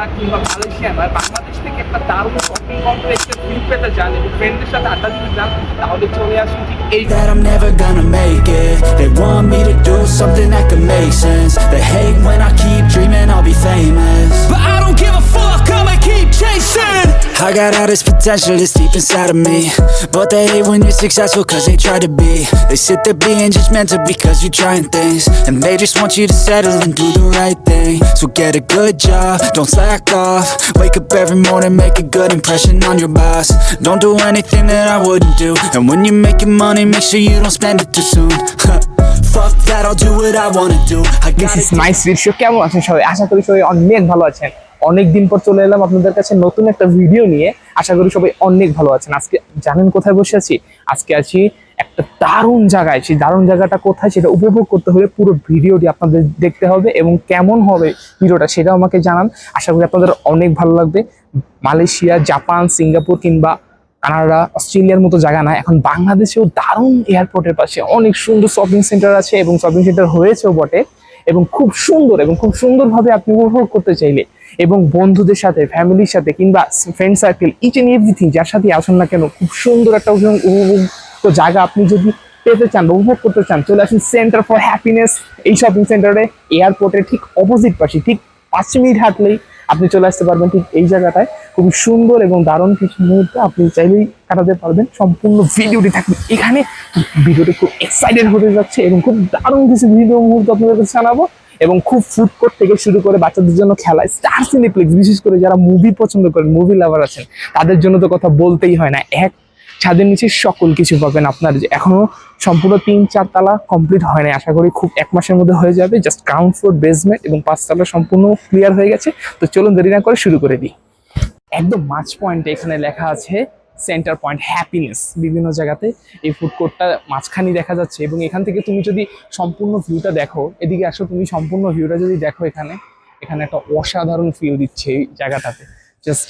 বা কিংবা মালয়েশিয়ান বা বাংলাদেশ থেকে একটা দারুণ শপিং কমপ্লেক্সের ফিল পেতে যান এবং ফ্রেন্ডদের সাথে আড্ডা দিতে যান তাহলে চলে আসুন ঠিক এই that I'm never gonna make it. They want me to do something that could make sense. They hate when I keep dreaming I'll be famous. But I don't give a fuck, I'ma keep chasing. I got all this potential that's deep inside of me. But they hate when you're successful cause they try to be. They sit there being judgmental because you're trying things. And they just want you to settle and do the right thing. So get a good job, don't slack off. Wake up every morning, make a good impression on your boss. Don't do anything that I wouldn't do. And when you're making money, make sure you don't spend it too soon. Fuck that, I'll do what I wanna do. I got this got is nice দৃশ্য কেমন আছেন সবাই আশা করি সবাই অনেক ভালো আছেন অনেক দিন পর চলে এলাম আপনাদের কাছে নতুন একটা ভিডিও নিয়ে আশা করি সবাই অনেক ভালো আছেন আজকে জানেন কোথায় বসে আছি আজকে আছি একটা দারুণ জায়গায়, সেই দারুণ জায়গাটা কোথায় সেটা উপভোগ করতে হলে পুরো ভিডিওটি আপনাদের দেখতে হবে এবং কেমন হবে ভিডিওটা সেটাও আমাকে জানান। আশা করি আপনাদের অনেক ভালো লাগবে। মালয়েশিয়া, জাপান, সিঙ্গাপুর কিংবা কানাডা, অস্ট্রেলিয়ার মতো জায়গা না, এখন বাংলাদেশেও দারুণ এয়ারপোর্টের পাশে অনেক সুন্দর শপিং সেন্টার আছে এবং শপিং সেন্টার হয়েছেও বটে এবং খুব সুন্দর এবং খুব সুন্দরভাবে আপনি উপভোগ করতে চাইলে এবং বন্ধুদের সাথে ফ্যামিলির সাথে কিংবা friend circle each and everything যার সাথে আসুন না কেন, খুব সুন্দর একটা উপভোগ- উপভোগ্য জায়গা আপনি যদি পেতে চান বা উপভোগ করতে চান, চলে আসুন সেন্টার ফর হ্যাপিনেস এই শপিং সেন্টারে এয়ারপোর্টের ঠিক অপোজিট পাশে, ঠিক পাঁচ মিনিট হাঁটলেই আপনি চলে আসতে পারবেন ঠিক এই জায়গাটায়। খুবই সুন্দর এবং দারুণ কিছু মুহূর্তে আপনি চাইলেই কাটাতে পারবেন। সম্পূর্ণ ভিডিওটি থাকবে এখানে। ভিডিওটি খুব এক্সাইটেড হতে যাচ্ছে এবং খুব দারুণ কিছু ভিডিও মুহূর্ত আপনাদের জানাব এবং খুব ফুড কোর্ট থেকে শুরু করে বাচ্চাদের জন্য খেলা স্টার সিনেপ্লেক্স বিশেষ করে যারা মুভি পছন্দ করেন মুভি লাভার আছেন, তাদের জন্য তো কথা বলতেই হয় না। এক ছাদের নিচে সকল কিছু পাবেন আপনার যে এখনও সম্পূর্ণ তিন চার তালা কমপ্লিট হয় না আশা করি খুব এক মাসের মধ্যে হয়ে যাবে। জাস্ট গ্রাউন্ড ফ্লোর বেসমেন্ট এবং পাঁচতলা সম্পূর্ণ ক্লিয়ার হয়ে গেছে। তো চলুন দেরি না করে শুরু করে দিই। একদম মাছ পয়েন্টে এখানে লেখা আছে সেন্টার পয়েন্ট হ্যাপিনেস বিভিন্ন জায়গাতে এই ফুড কোর্টটা মাঝখানে দেখা যাচ্ছে এবং এখান থেকে তুমি যদি সম্পূর্ণ ভিউটা দেখো, এদিকে আসো, তুমি সম্পূর্ণ ভিউটা যদি দেখো এখানে এখানে একটা অসাধারণ ফিল দিচ্ছে এই জায়গাটাতে। জাস্ট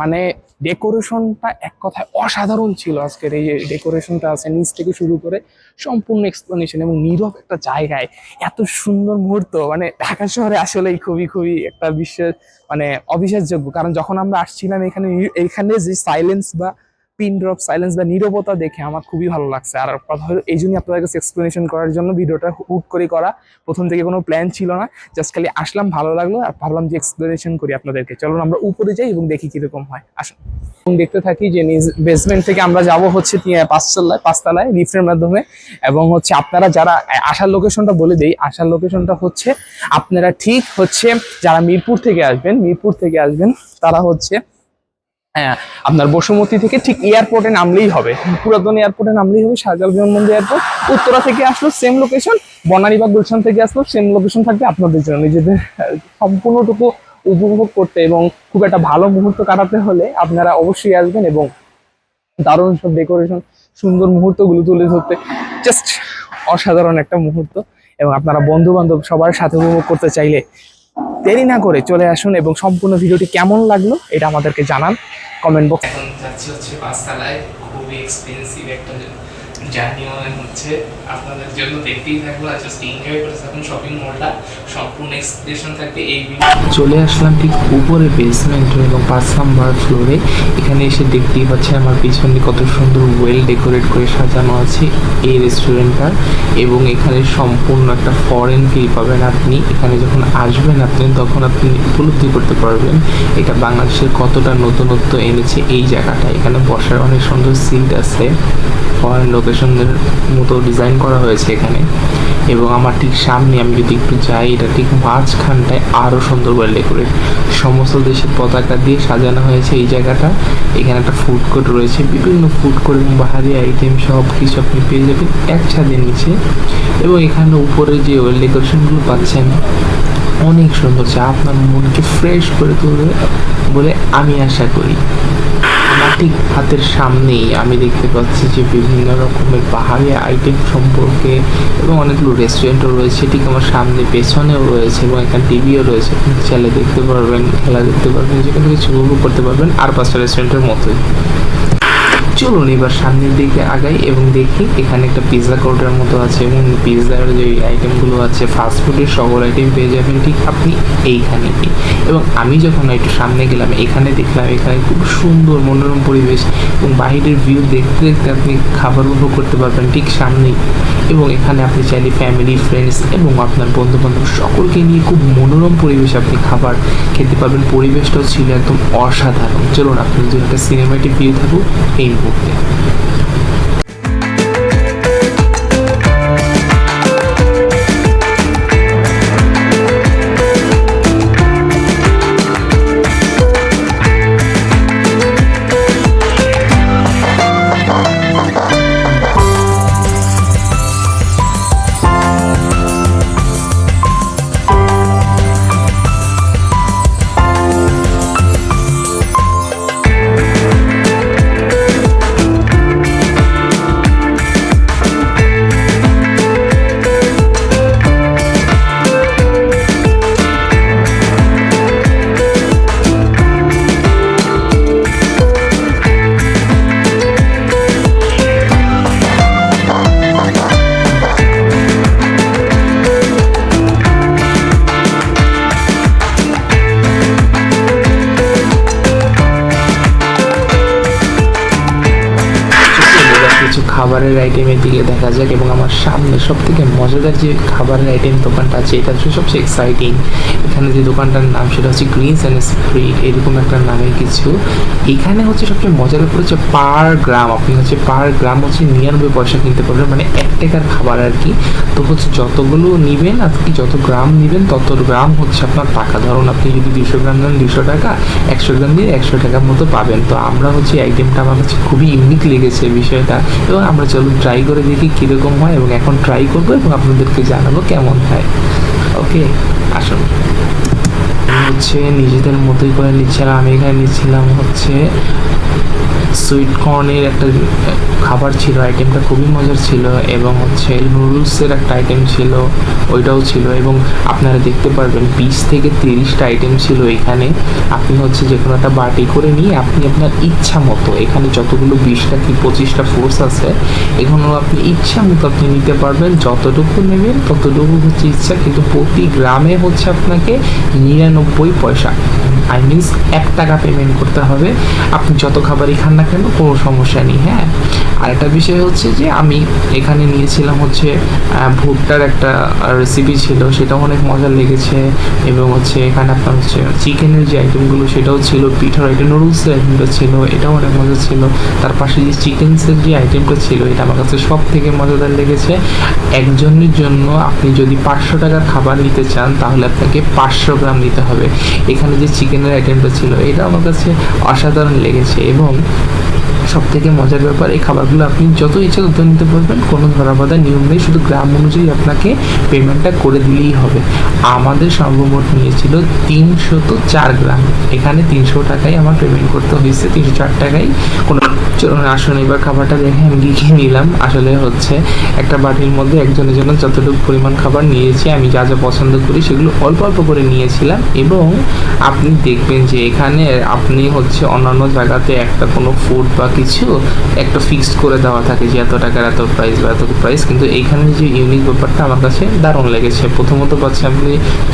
মানে ডেকোরেশনটা এক কথায় অসাধারণ ছিল আজকের এই ডেকোরেশনটা আছে নিচ থেকে শুরু করে সম্পূর্ণ এক্সপ্লেনেশন এবং নীরব একটা জায়গায় এত সুন্দর মুহূর্ত। মানে ঢাকা শহরে আসলেই খুবই খুবই একটা বিশ্বাস মানে অবিশ্বাসযোগ্য কারণ যখন আমরা আসছিলাম এখানে এখানে যে সাইলেন্স বা পিন ড্রপ সাইলেন্স বা নীরবতা দেখে আমার খুবই ভালো লাগছে। আর কথা হলো, এই জন্যই আপনাদের কাছে এক্সপ্লেনেশন করার জন্য ভিডিওটা হুট করে করা। প্রথম থেকে কোনো প্ল্যান ছিল না জাস্ট খালি আসলাম, ভালো লাগল, আর ভাবলাম যে এক্সপ্লেনেশন করি আপনাদেরকে। চলুন আমরা উপরে যাই এবং দেখি কীরকম হয়। আসুন। এবং দেখতে থাকি যে নিজ বেসমেন্ট থেকে আমরা যাব হচ্ছে পাঁচতলায় পাঁচতলায় লিফটের মাধ্যমে। এবং হচ্ছে আপনারা যারা আসার লোকেশনটা বলে দেই, আসার লোকেশনটা হচ্ছে আপনারা ঠিক হচ্ছে যারা মিরপুর থেকে আসবেন, মিরপুর থেকে আসবেন, তারা হচ্ছে হ্যাঁ আপনার বসুমতী থেকে ঠিক এয়ারপোর্টে নামলেই হবে। পুরাতন এয়ারপোর্টে নামলেই হবে, শাহজালাল বিমানবন্দর এয়ারপোর্ট উত্তরা থেকে আসলো সেম লোকেশন বনানী বা গুলশান থেকে আসলো সেম লোকেশন থাকবে আপনাদের জন্য। নিজেদের সম্পূর্ণটুকু উপভোগ করতে এবং খুব একটা ভালো মুহূর্ত কাটাতে হলে আপনারা অবশ্যই আসবেন এবং দারুণ সব ডেকোরেশন সুন্দর মুহূর্তগুলো তুলে ধরতে। জাস্ট অসাধারণ একটা মুহূর্ত এবং আপনারা বন্ধু বান্ধব সবার সাথে উপভোগ করতে চাইলে দেরি না করে চলে আসুন এবং সম্পূর্ণ ভিডিওটি কেমন লাগল এটা আমাদেরকে জানান কমেন্ট বক্স। এখন যাচ্ছি হচ্ছে পাঁচতলায়, খুবই এক্সপেন্সিভ একটা হচ্ছে আপনাদের জন্য দেখতেই থাকব। আর জাস্ট এনজয় করে থাকুন শপিং মলটা সম্পূর্ণ থাকবে এই চলে আসলাম ঠিক উপরে বেসমেন্ট এবং পাঁচ নাম্বার ফ্লোরে এখানে এসে দেখতেই পাচ্ছেন আমার পিছনে কত সুন্দর ওয়েল ডেকোরেট করে সাজানো আছে এই রেস্টুরেন্টটা এবং এখানে সম্পূর্ণ একটা ফরেন ফিল পাবেন আপনি। এখানে যখন আসবেন আপনি, তখন আপনি উপলব্ধি করতে পারবেন এটা বাংলাদেশের কতটা নতুনত্ব এনেছে এই জায়গাটা। এখানে বসার অনেক সুন্দর সিট আছে। ফরেন লোকেশনের মতো ডিজাইন করা হয়েছে এখানে। এবং আমার ঠিক সামনে আমি যদি একটু যাই, এটা ঠিক মাঝখানটায় আরও সুন্দর করে ডেকোরেট সমস্ত দেশের পতাকা দিয়ে সাজানো হয়েছে এই জায়গাটা। এখানে একটা ফুড কোর্ট রয়েছে। বিভিন্ন ফুড কোর্ট এবং বাহারি আইটেম সব কিছু আপনি পেয়ে যাবেন এক ছাদের নিচে। এবং এখানে উপরে যে ওয়েল ডেকোরেশনগুলো পাচ্ছেন, অনেক সুন্দর। যা আপনার মনকে ফ্রেশ করে তুলবে বলে আমি আশা করি। ঠিক হাতের সামনেই। আমি দেখতে পাচ্ছি যে বিভিন্ন রকমের পাহাড়ি আইটেম সম্পর্কে এবং অনেকগুলো রেস্টুরেন্টও রয়েছে। ঠিক আমার সামনে পেছনেও রয়েছে এবং এখানে টিভিও রয়েছে। চাইলে দেখতে পারবেন, খেলা দেখতে পারবেন যেখানে কিছু উপভোগ করতে পারবেন। আর পাঁচটা রেস্টুরেন্টের মতোই। চলুন এবার সামনের দিকে আগাই এবং দেখি এখানে একটা পিৎজা কাউন্টার মতো আছে এবং পিৎজার যে আইটেমগুলো আছে ফাস্ট ফুডের সকল আইটেম পেয়ে যাবেন ঠিক আপনি এইখানে। এবং আমি যখন একটু সামনে গেলাম, এখানে দেখলাম এখানে খুব সুন্দর মনোরম পরিবেশ এবং বাইরের ভিউ দেখতে দেখতে আপনি খাবার উপভোগ করতে পারবেন ঠিক সামনেই। এবং এখানে আপনি চাইলে ফ্যামিলি ফ্রেন্ডস এবং আপনার বন্ধু বান্ধব সকলকে নিয়ে খুব মনোরম পরিবেশে আপনি খাবার খেতে পারবেন। পরিবেশটাও ছিল একদম অসাধারণ। চলুন আপনার জন্য একটা সিনেমাটিক ভিউ থাকুক এই মুহূর্তে খাবারের আইটেমের দিকে দেখা যাক এবং আমার সামনে সব থেকে মজাদার যে খাবারের আইটেম দোকানটা আছে এটা হচ্ছে সবচেয়ে এক্সাইটিং এখানে যে দোকানটার নাম সেটা হচ্ছে গ্রিনস অ্যান্ড স্প্রিট এরকম একটা নামের কিছু। এখানে হচ্ছে সবচেয়ে ব্যাপার হচ্ছে পার গ্রাম আপনি হচ্ছে পার গ্রাম হচ্ছে নিরানব্বই পয়সা কিনতে পারবেন মানে এক টাকার খাবার আর কি। তো হচ্ছে যতগুলো নিবেন আপনি যত গ্রাম নিবেন, তত গ্রাম হচ্ছে আপনার টাকা। ধরুন আপনি যদি দুশো গ্রাম নেন, দুশো টাকা, একশো গ্রাম দিয়ে একশো টাকার মতো পাবেন। তো আমরা হচ্ছে আইটেমটা আমার কাছে খুবই ইউনিক লেগেছে বিষয়টা। এবং আমরা চলুন ট্রাই করে দেখি কীরকম হয় এবং এখন ট্রাই করব এবং আপনাদেরকে জানাব কেমন হয়। ওকে আসুন। হচ্ছে নিজেদের মতোই করে নিচ্ছিলাম আমি এখানে নিচ্ছিলাম হচ্ছে সুইট কর্নের একটা খাবার ছিল, আইটেমটা খুবই মজার ছিল এবং হচ্ছে নুডলসের একটা আইটেম ছিল, ওইটাও ছিল এবং আপনারা দেখতে পারবেন বিশ থেকে তিরিশটা আইটেম ছিল এখানে। আপনি হচ্ছে যে কোনো একটা বাটি করে নিয়ে আপনি আপনার ইচ্ছা মতো, এখানে যতগুলো বিশটা কি পঁচিশটা ফোর্স আছে এখানেও আপনি ইচ্ছা মতো আপনি নিতে পারবেন, যতটুকু নেবেন ততটুকু হচ্ছে ইচ্ছা, কিন্তু প্রতি গ্রামে হচ্ছে আপনাকে নিরানব্বই পয়সা। আই মিনস এক টাকা পেমেন্ট করতে হবে। আপনি যত খাবারই খান না কেন কোনো সমস্যা নেই হ্যাঁ। আরেকটা বিষয় হচ্ছে যে আমি এখানে নিয়েছিলাম হচ্ছে ভুট্টার একটা রেসিপি ছিল, সেটাও অনেক মজা লেগেছে। এবং হচ্ছে এখানে আপনার হচ্ছে চিকেনের যে আইটেমগুলো সেটাও ছিল, পিঠার আইটেম নুডলসের আইটেমটা ছিল, এটাও অনেক মজা ছিল। তার পাশে যে চিকেনসের যে আইটেমটা ছিল, এটা আমার কাছে সব থেকে মজাদার লেগেছে। একজনের জন্য আপনি যদি পাঁচশো টাকার খাবার নিতে চান, তাহলে আপনাকে পাঁচশো গ্রাম নিতে হবে। এখানে যে চিকেনের আইটেমটা ছিল, এটা আমার কাছে অসাধারণ লেগেছে। এবং সব থেকে মজার ব্যাপার, এই খাবারগুলো আপনি যত ইচ্ছা তত নিতে পারবেন। কোনো ধরা বাধা নিয়ম নেই, শুধু গ্রাম অনুযায়ী আপনাকে পেমেন্টটা করে দিলেই হবে। আমাদের সর্বমোট নিয়েছিল তিনশত চার গ্রাম। এখানে তিনশো টাকায় আমার পেমেন্ট করতে হয়েছে, তিনশো চার টাকায়। কোনো চলুন, আসুন এবার খাবারটা দেখে আমি কী নিলাম। আসলে হচ্ছে একটা বাটির মধ্যে একজনের জন্য যতটুকু পরিমাণ খাবার নিয়েছি, আমি যা যা পছন্দ করি সেগুলো অল্প অল্প করে নিয়েছিলাম। এবং আপনি দেখবেন যে এখানে আপনি হচ্ছে অন্যান্য জায়গাতে একটা কোনো ফুড বা কিছু একটা ফিক্সড করে দেওয়া থাকে যে এত টাকার এত প্রাইস বা এত প্রাইস কিন্তু এইখানে যে ইউনিক ব্যাপারটা আমার কাছে দারুণ লেগেছে। প্রথমত পাচ্ছে আপনি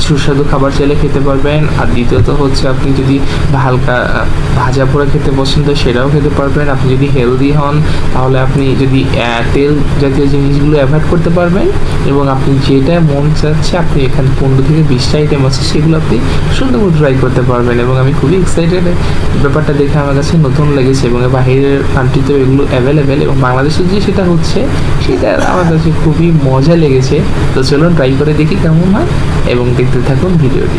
সুস্বাদু খাবার চাইলে খেতে পারবেন, আর দ্বিতীয়ত হচ্ছে আপনি যদি হালকা ভাজা পোড়া খেতে পছন্দ সেটাও খেতে পারবেন। আপনি যদি হেলদি হন, তাহলে আপনি যদি তেল জাতীয় জিনিসগুলো অ্যাভয়েড করতে পারবেন এবং আপনি যেটা মন চাচ্ছে আপনি এখানে পনেরো থেকে বিশটা আইটেম আছে, সেগুলো আপনি সুন্দর ট্রাই করতে পারবেন। এবং আমি খুবই এক্সাইটেড ব্যাপারটা দেখে আমার কাছে নতুন লেগেছে এবং কান্ট্রিতেও এগুলো অ্যাভেলেবেল এবং বাংলাদেশের যে সেটা হচ্ছে, সেটা আমার কাছে খুবই মজা লেগেছে। তো চলুন ট্রাই করে দেখি কেমন হয় এবং দেখতে থাকুন ভিডিওটি।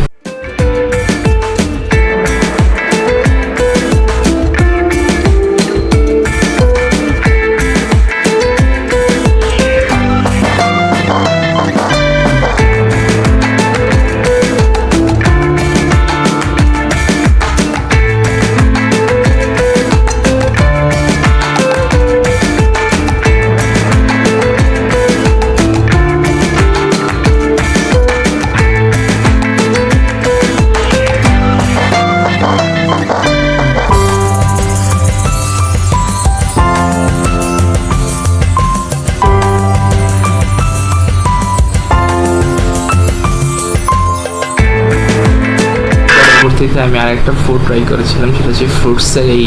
পরবর্তীতে আমি আরেকটা ফুড ট্রাই করেছিলাম, সেটা হচ্ছে ফ্রুটসের এই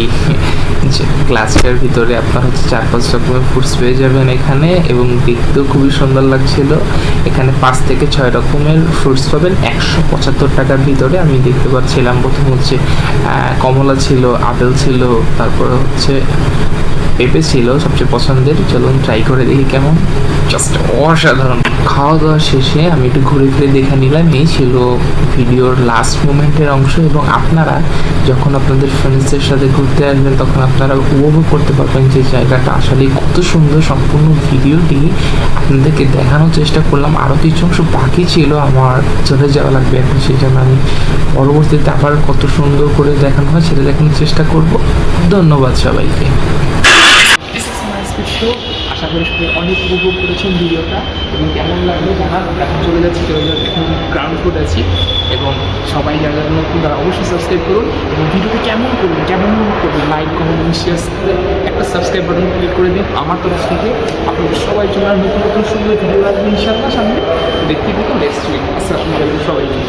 যে গ্লাসটার ভিতরে আপনার হচ্ছে চার পাঁচ রকমের ফ্রুটস পেয়ে যাবেন এখানে এবং দেখতেও খুবই সুন্দর লাগছিল। এখানে পাঁচ থেকে ছয় রকমের ফ্রুটস পাবেন। একশো পঁচাত্তর টাকার ভিতরে আমি দেখতে পাচ্ছিলাম, প্রথম হচ্ছে কমলা ছিল, আপেল ছিল, তারপরে হচ্ছে পেঁপে ছিল, সবচেয়ে পছন্দের। চলুন ট্রাই করে দেখি কেমন। জাস্ট অসাধারণ। খাওয়া দাওয়া শেষে আমি একটু ঘুরে ফিরে দেখে নিলাম, এই ছিল ভিডিওর লাস্ট মোমেন্টের অংশ এবং আপনারা যখন আপনাদের ফ্রেন্ডসদের সাথে ঘুরতে আসবেন, তখন আপনারা উপভোগ করতে পারবেন যে জায়গাটা। আসলে কত সুন্দর সম্পূর্ণ ভিডিওটি আপনাদেরকে দেখানোর চেষ্টা করলাম। আরও কিছু অংশ বাকি ছিল, আমার চলে যাওয়া লাগবে এখন সেই জন্য আমি পরবর্তীতে আবার কত সুন্দর করে দেখানো হয় সেটা দেখানোর চেষ্টা করব। ধন্যবাদ সবাইকে। আশা করি সবাই অনেক উপভোগ করেছেন ভিডিওটা এবং কেমন লাগল জানান এখন চলে যাচ্ছি, চলে এখন গ্রাউন্ড ফুট আছি এবং সবাই যারা নতুন, তারা অবশ্যই সাবস্ক্রাইব করুন এবং ভিডিওটি কেমন করবেন কেমন করবেন লাইক কমেন্ট শেয়ার একটা সাবস্ক্রাইব বাটন ক্লিক করে দিন আমার তরফ থেকে। আপনাদের সবাই জন্য নতুন নতুন সুন্দর ভিডিও আসবে ইনশাল্লাহ সামনে। দেখতে দেখুন নেক্সট উইক আসসালামু আলাইকুম সবাইকে।